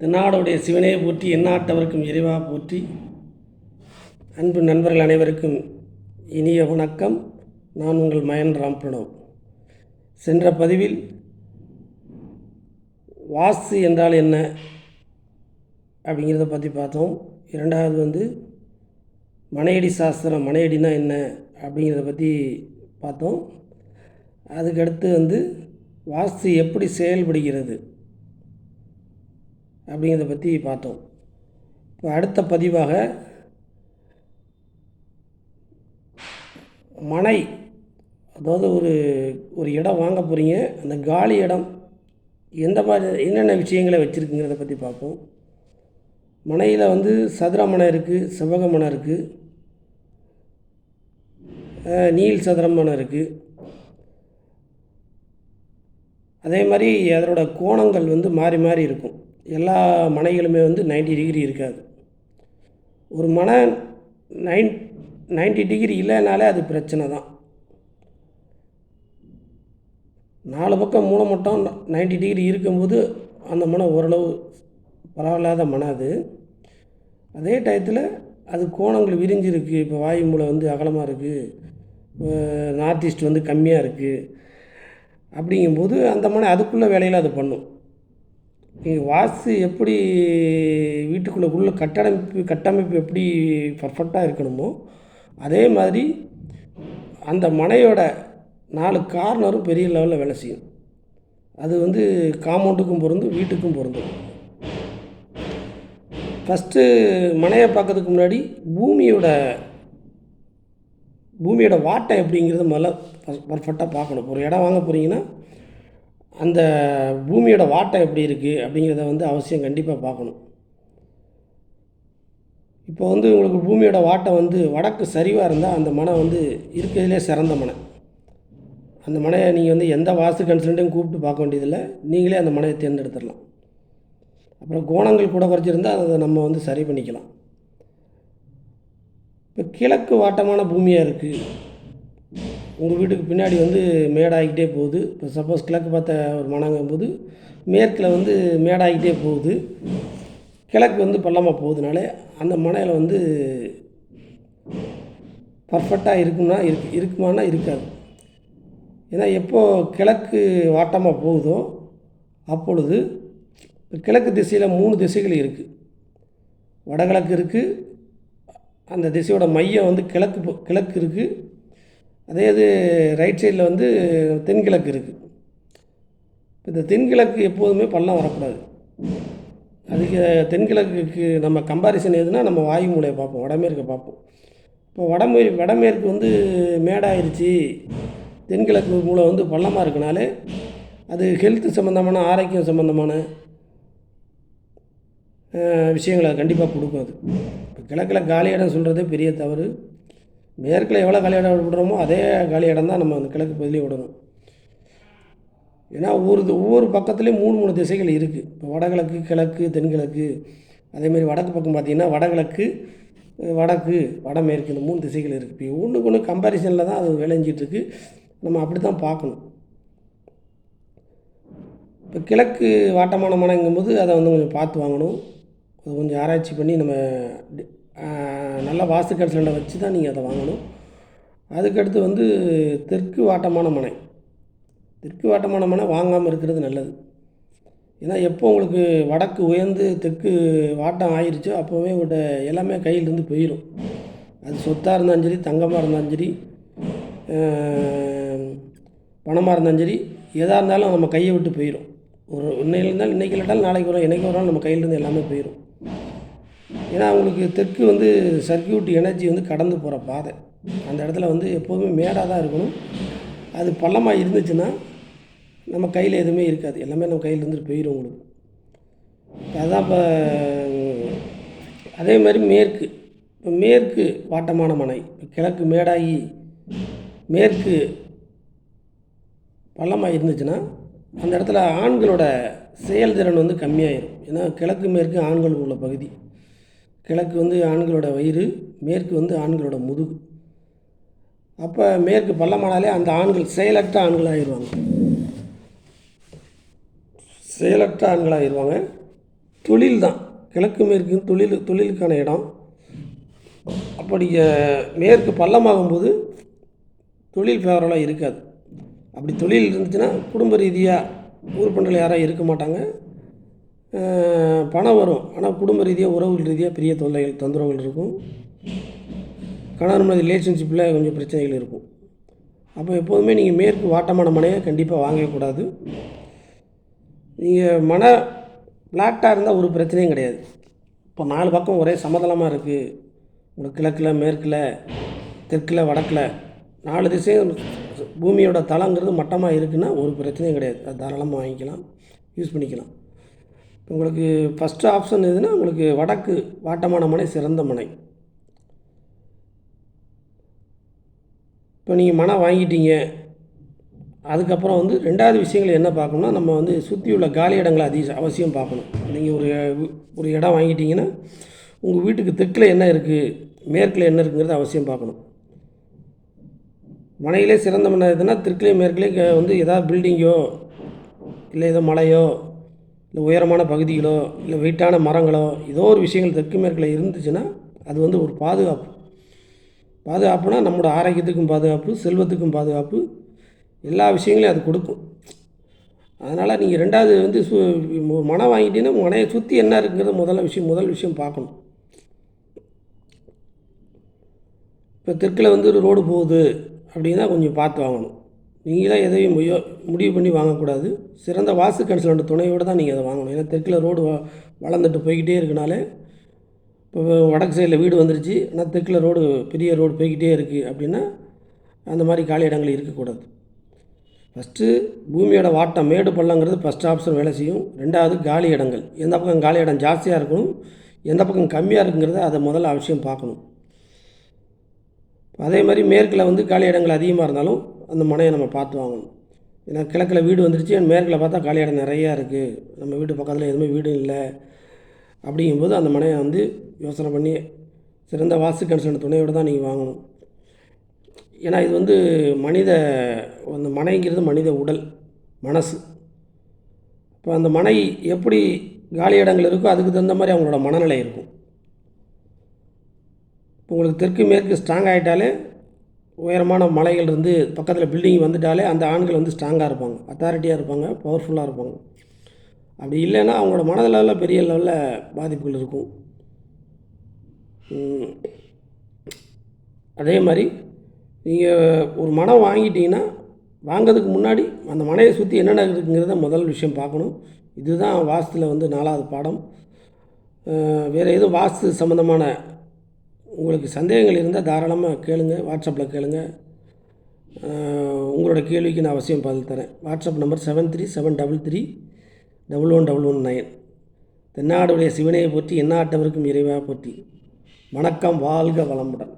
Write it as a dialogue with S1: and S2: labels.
S1: தென்னாடுடைய சிவனே போற்றி எண்ணாட்டவருக்கும் இறைவா போற்றி. அன்பு நண்பர்கள் அனைவருக்கும் இனிய வணக்கம். நான் உங்கள் மயன் ராம் பிரணவ். சென்ற பதிவில் வாஸ்து என்றால் என்ன அப்படிங்கிறத பற்றி பார்த்தோம். இரண்டாவது வந்து மனையடி சாஸ்திரம் மனையடினா என்ன அப்படிங்கிறத பற்றி பார்த்தோம். அதுக்கடுத்து வந்து வாஸ்து எப்படி செயல்படுகிறது? அப்படிங்கிறத பற்றி பார்த்தோம். இப்போ அடுத்த பதிவாக மனை அதாவது ஒரு ஒரு இடம் வாங்க போகிறீங்க அந்த காலி இடம் எந்த மாதிரி என்னென்ன விஷயங்களை வச்சுருக்குங்கிறத பற்றி பார்ப்போம். மனையில் வந்து சதுர மனை இருக்குது செவ்வக மனை இருக்குது நீல் நீள் சதுரம் மனை இருக்குது அதே மாதிரி அதனோட கோணங்கள் வந்து மாறி மாறி இருக்கும். எல்லா மனைகளுமே வந்து 90 டிகிரி இருக்காது. ஒரு மனை நைன் 90 டிகிரி இல்லைனாலே அது பிரச்சனை தான். நாலு பக்கம் மூணை மட்டும் 90 டிகிரி இருக்கும்போது அந்த மனை ஓரளவு பரவாயில்லாத மனை அது. அதே டயத்தில் அது கோணங்கள் விரிஞ்சிருக்கு. இப்போ வாயு மூலை வந்து அகலமாக இருக்குது நார்த் ஈஸ்ட் வந்து கம்மியாக இருக்குது அப்படிங்கும்போது அந்த மனை அதுக்குள்ளே வேலையில் அது பண்ணும். வாஸ்து எப்படி வீட்டுக்குள்ளே உள்ள கட்டமைப்பு கட்டமைப்பு எப்படி பர்ஃபெக்டாக இருக்கணுமோ அதே மாதிரி அந்த மனையோட நாலு கார்னரும் பெரிய லெவலில் வேலை செய்யும். அது வந்து காம்பவுண்டுக்கும் பொருந்தும் வீட்டுக்கும் பொருந்தும். ஃபஸ்ட்டு மனையை பார்க்கறதுக்கு முன்னாடி பூமியோட பூமியோட வாட்டை எப்படிங்கிறத முதல்ல பர்ஃபெக்டாக பார்க்கணும். ஒரு இடம் வாங்க போகிறீங்கன்னா அந்த பூமியோட வாட்டம் எப்படி இருக்குது அப்படிங்கிறத வந்து அவசியம் கண்டிப்பாக பார்க்கணும். இப்போ வந்து உங்களுக்கு பூமியோட வாட்டம் வந்து வடக்கு சரிவாக இருந்தால் அந்த மனை வந்து இருக்கிறதுலே சிறந்த மனை. அந்த மனையை நீங்கள் வந்து எந்த வாஸ்து கன்சல்ட்டையும் கூப்பிட்டு பார்க்க வேண்டியதில்லை. நீங்களே அந்த மனையை தேர்ந்தெடுத்துடலாம். அப்புறம் கோணங்கள் கூட குறைச்சிருந்தால் அதை நம்ம வந்து சரி பண்ணிக்கலாம். இப்போ கிழக்கு வாட்டமான பூமியாக இருக்குது உங்கள் வீட்டுக்கு பின்னாடி வந்து மேடாகிக்கிட்டே போகுது. இப்போ சப்போஸ் கிழக்கு பார்த்த ஒரு மனங்கும் போது மேற்கில் வந்து மேடாகிக்கிட்டே போகுது. கிழக்கு வந்து பள்ளமாக போகுதுனால அந்த மனையில் வந்து பர்ஃபெக்டாக இருக்கும்னா இருக்கு இருக்குமானா இருக்காது. ஏன்னா எப்போ கிழக்கு வாட்டமாக போகுதோ அப்பொழுது கிழக்கு திசையில் மூணு திசைகள் இருக்குது வடகிழக்கு இருக்குது அந்த திசையோட மையம் வந்து கிழக்கு கிழக்கு இருக்குது அதே இது ரைட் சைடில் வந்து தென்கிழக்கு இருக்குது இந்த தென்கிழக்கு எப்போதுமே பள்ளம் வரக்கூடாது. அதுக்கு தென்கிழக்குக்கு நம்ம கம்பாரிசன் எதுனா நம்ம வாயு மூலையை பார்ப்போம் வடமேற்கை பார்ப்போம். இப்போ வடமே வடமேற்கு வந்து மேடாயிருச்சு. தென்கிழக்கு மூலம் வந்து பள்ளமாக இருக்கனாலே அது ஹெல்த்து சம்மந்தமான ஆரோக்கியம் சம்மந்தமான விஷயங்களை கண்டிப்பாக கொடுக்கும் அது. இப்போ கிழக்கில் காலி இடம் சொல்கிறதே பெரிய தவறு. மேற்கில் எவ்வளோ காலி இடம் விடுறோமோ அதே காலி இடம் தான் நம்ம அந்த கிழக்கு பகுதியிலே விடணும். ஏன்னா ஒவ்வொரு இது- ஒவ்வொரு பக்கத்துலேயும் மூணு மூணு திசைகள் இருக்குது இப்போ வடகிழக்கு கிழக்கு தென்கிழக்கு. அதேமாதிரி வடக்கு பக்கம் பார்த்திங்கன்னா வடகிழக்கு வடக்கு வடமேற்கு இந்த மூணு திசைகள் இருக்குது இப்போ ஒன்றுக்கு ஒன்று கம்பேரிசனில் தான் அது விளைஞ்சிட்ருக்கு நம்ம அப்படி தான் பார்க்கணும். இப்போ கிழக்கு வாட்டமான மனங்கும்போது அதை வந்து கொஞ்சம் பார்த்து வாங்கணும். அது கொஞ்சம் ஆராய்ச்சி பண்ணி நம்ம நல்ல வாஸ்து கன்சல்ட்டை வச்சு தான் நீங்கள் அதை வாங்கணும். அதுக்கடுத்து வந்து தெற்கு வாட்டமான மனை. தெற்கு வாட்டமான மனை வாங்காமல் இருக்கிறது நல்லது. ஏன்னா எப்போ உங்களுக்கு வடக்கு உயர்ந்து தெற்கு வாட்டம் ஆயிடுச்சோ அப்போவே உங்கள்கிட்ட எல்லாமே கையிலேருந்து போயிடும் அது சொத்தாக இருந்தாலும் சரி தங்கமாக இருந்தாலும் சரி பணமாக இருந்தாலும் சரி எதாக இருந்தாலும் நம்ம கையை விட்டு போயிடும் ஒரு இன்னைக்கு இருந்தாலும் இன்றைக்கி இல்லாட்டாலும் நாளைக்கு வரும் என்றைக்கு வரும் நம்ம கையிலேருந்து எல்லாமே போயிடும் ஏன்னா அவங்களுக்கு தெற்கு வந்து சர்க்கியூட் எனர்ஜி வந்து கடந்து போகிற பாதை. அந்த இடத்துல வந்து எப்போதுமே மேடாக தான் இருக்கணும். அது பள்ளமாக இருந்துச்சுன்னா நம்ம கையில் எதுவுமே இருக்காது. எல்லாமே நம்ம கையில் இருந்துட்டு போயிடும் உங்களுக்கு. அதுதான் இப்போ அதே மாதிரி மேற்கு. இப்போ மேற்கு வாட்டமான மனை. இப்போ கிழக்கு மேடாகி மேற்கு பள்ளமாக இருந்துச்சுன்னா அந்த இடத்துல ஆண்களோட செயல்திறன் வந்து கம்மியாயிரும். ஏன்னா கிழக்கு மேற்கு ஆண்கள் உள்ள பகுதி. கிழக்கு வந்து ஆண்களோட வயிறு மேற்கு வந்து ஆண்களோட முதுகு. அப்போ மேற்கு பள்ளமானாலே அந்த ஆண்கள் செயலற்ற ஆண்கள் ஆயிடுவாங்க செயலற்ற ஆண்கள் ஆயிடுவாங்க தொழில் தான் கிழக்கு மேற்கு தொழில் தொழிலுக்கான இடம். அப்படி மேற்கு பள்ளமாகும்போது தொழில் ஃபேவரலாக இருக்காது. அப்படி தொழில் இருந்துச்சுன்னா குடும்ப ரீதியாக ஊர் பண்டில் யாரும் இருக்க மாட்டாங்க. பணம் வரும். ஆனால் குடும்ப ரீதியாக உறவுகள் ரீதியாக பெரிய தொல்லைகள் தொந்தரவுகள் இருக்கும். கணவன் மனைவி ரிலேஷன்ஷிப்பில் கொஞ்சம் பிரச்சனைகள் இருக்கும். அப்போ எப்போதுமே நீங்கள் மேற்கு வாட்டமான மனையை கண்டிப்பாக வாங்கக்கூடாது நீங்கள் மன ஃப்ளாட்டாக இருந்தால் ஒரு பிரச்சனையும் கிடையாது. இப்போ நாலு பக்கம் ஒரே சமதளமாக இருக்குது உங்களுக்கு கிழக்கில் மேற்கில் தெற்கில் வடக்கில். நாலு திசையும் பூமியோட தளங்கிறது மட்டமாக இருக்குன்னா ஒரு பிரச்சனையும் கிடையாது. அது தாராளமாக வாங்கிக்கலாம் யூஸ் பண்ணிக்கலாம். உங்களுக்கு ஃபஸ்ட்டு ஆப்ஷன் எதுனா உங்களுக்கு வடக்கு வாட்டமான மனை சிறந்த மனை இப்போ நீங்கள் மனை வாங்கிட்டீங்க. அதுக்கப்புறம் வந்து ரெண்டாவது விஷயங்கள் என்ன பார்க்கணும்னா நம்ம வந்து சுற்றி உள்ள காலி இடங்களை அதிக அவசியம் பார்க்கணும். நீங்கள் ஒரு ஒரு இடம் வாங்கிட்டீங்கன்னா உங்கள் வீட்டுக்கு தெற்கில் என்ன இருக்குது மேற்கில் என்ன இருக்குங்கிறத அவசியம் பார்க்கணும். மனையிலே சிறந்த மனை எதுனா தெற்குலேயும் மேற்குலேயும் வந்து ஏதாவது பில்டிங்கோ இல்லை ஏதோ மலையோ இல்லை உயரமான பகுதிகளோ இல்லை வெயிட்டான மரங்களோ ஏதோ ஒரு விஷயங்கள் தெற்கு மேற்கில் இருந்துச்சுன்னா அது வந்து ஒரு பாதுகாப்பு. பாதுகாப்புனா நம்மளோட ஆரோக்கியத்துக்கும் பாதுகாப்பு செல்வத்துக்கும் பாதுகாப்பு எல்லா விஷயங்களையும் அது கொடுக்கும். அதனால் நீங்கள் ரெண்டாவது வந்து சு மனம் வாங்கிட்டீங்கன்னா மனையை சுற்றி என்ன இருக்குங்கிறத முதல்ல விஷயம் முதல் விஷயம் பார்க்கணும். இப்போ தெற்கில் வந்து ஒரு ரோடு போகுது அப்படின்னா கொஞ்சம் பார்த்து வாங்கணும். நீங்களே எதையும் முயோ முடிவு பண்ணி வாங்கக்கூடாது. சிறந்த வாசு கன்சல்டன்ட் துணையோடு தான் நீங்கள் அதை வாங்கணும். ஏன்னா தெற்கில் ரோடு வ வளர்ந்துட்டு போய்கிட்டே இருக்கனாலே இப்போ வடக்கு சைடில் வீடு வந்துருச்சு. ஆனால் தெற்கில் ரோடு பெரிய ரோடு போய்கிட்டே இருக்குது அப்படின்னா அந்த மாதிரி காலி இடங்கள் இருக்கக்கூடாது. ஃபஸ்ட்டு பூமியோட வாட்டம் மேடு பள்ளங்கிறது ஃபஸ்ட் ஆப்ஷன் வேலை செய்யும். ரெண்டாவது காலி இடங்கள். எந்த பக்கம் காலி இடம் ஜாஸ்தியாக இருக்கணும் எந்த பக்கம் கம்மியாக இருக்குங்கிறத அதை முதல்ல அவசியம் பார்க்கணும். அதே மாதிரி மேற்கில் வந்து காலி இடங்கள் அதிகமாக இருந்தாலும் அந்த மனையை நம்ம பார்த்து வாங்கணும். ஏன்னா கிழக்கில் வீடு வந்துருச்சு மேற்கில் பார்த்தா காலி இடம் நிறையா இருக்குது நம்ம வீட்டு பக்கத்தில் எதுவுமே வீடு இல்லை. அப்படிங்கும்போது அந்த மனையை வந்து யோசனை பண்ணி சிறந்த வாஸ்து கன்சல்ட் துணையோடு தான் நீங்கள் வாங்கணும். ஏன்னா இது வந்து மனித அந்த மனைங்கிறது மனித உடல் மனசு. இப்போ அந்த மனை எப்படி காலி இடங்கள் இருக்கோ அதுக்கு தகுந்த மாதிரி அவங்களோட மனநிலை இருக்கும். இப்போ உங்களுக்கு தெற்கு மேற்கு ஸ்ட்ராங் ஆகிட்டாலே உயரமான மலைகள் இருந்து பக்கத்தில் பில்டிங் வந்துட்டாலே அந்த ஆண்கள் வந்து ஸ்ட்ராங்காக இருப்பாங்க. அத்தாரிட்டியாக இருப்பாங்க பவர்ஃபுல்லாக இருப்பாங்க. அப்படி இல்லைன்னா அவங்களோட மனதளவில் பெரிய லெவலில் பாதிப்புகள் இருக்கும். அதே மாதிரி நீங்கள் ஒரு மனம் வாங்கிட்டீங்கன்னா வாங்கிறதுக்கு முன்னாடி அந்த மனையை சுற்றி என்னென்ன இருக்குங்கிறத முதல் விஷயம் பார்க்கணும். இதுதான் வாஸ்துல வந்து நாலாவது பாடம். வேறு எதுவும் வாஸ்து சம்மந்தமான உங்களுக்கு சந்தேகங்கள் இருந்தால் தாராளமாக கேளுங்கள் வாட்ஸ்அப்பில் கேளுங்கள் உங்களோட கேள்விக்கு நான் அவசியம் பதில் தரேன். WhatsApp number seven three seven double three double one double one nine தென்னாடுடைய சிவனையை போற்றி எந்நாட்டவருக்கும் இறைவாக போற்றி. வணக்கம் வாழ்க வளமுடன்.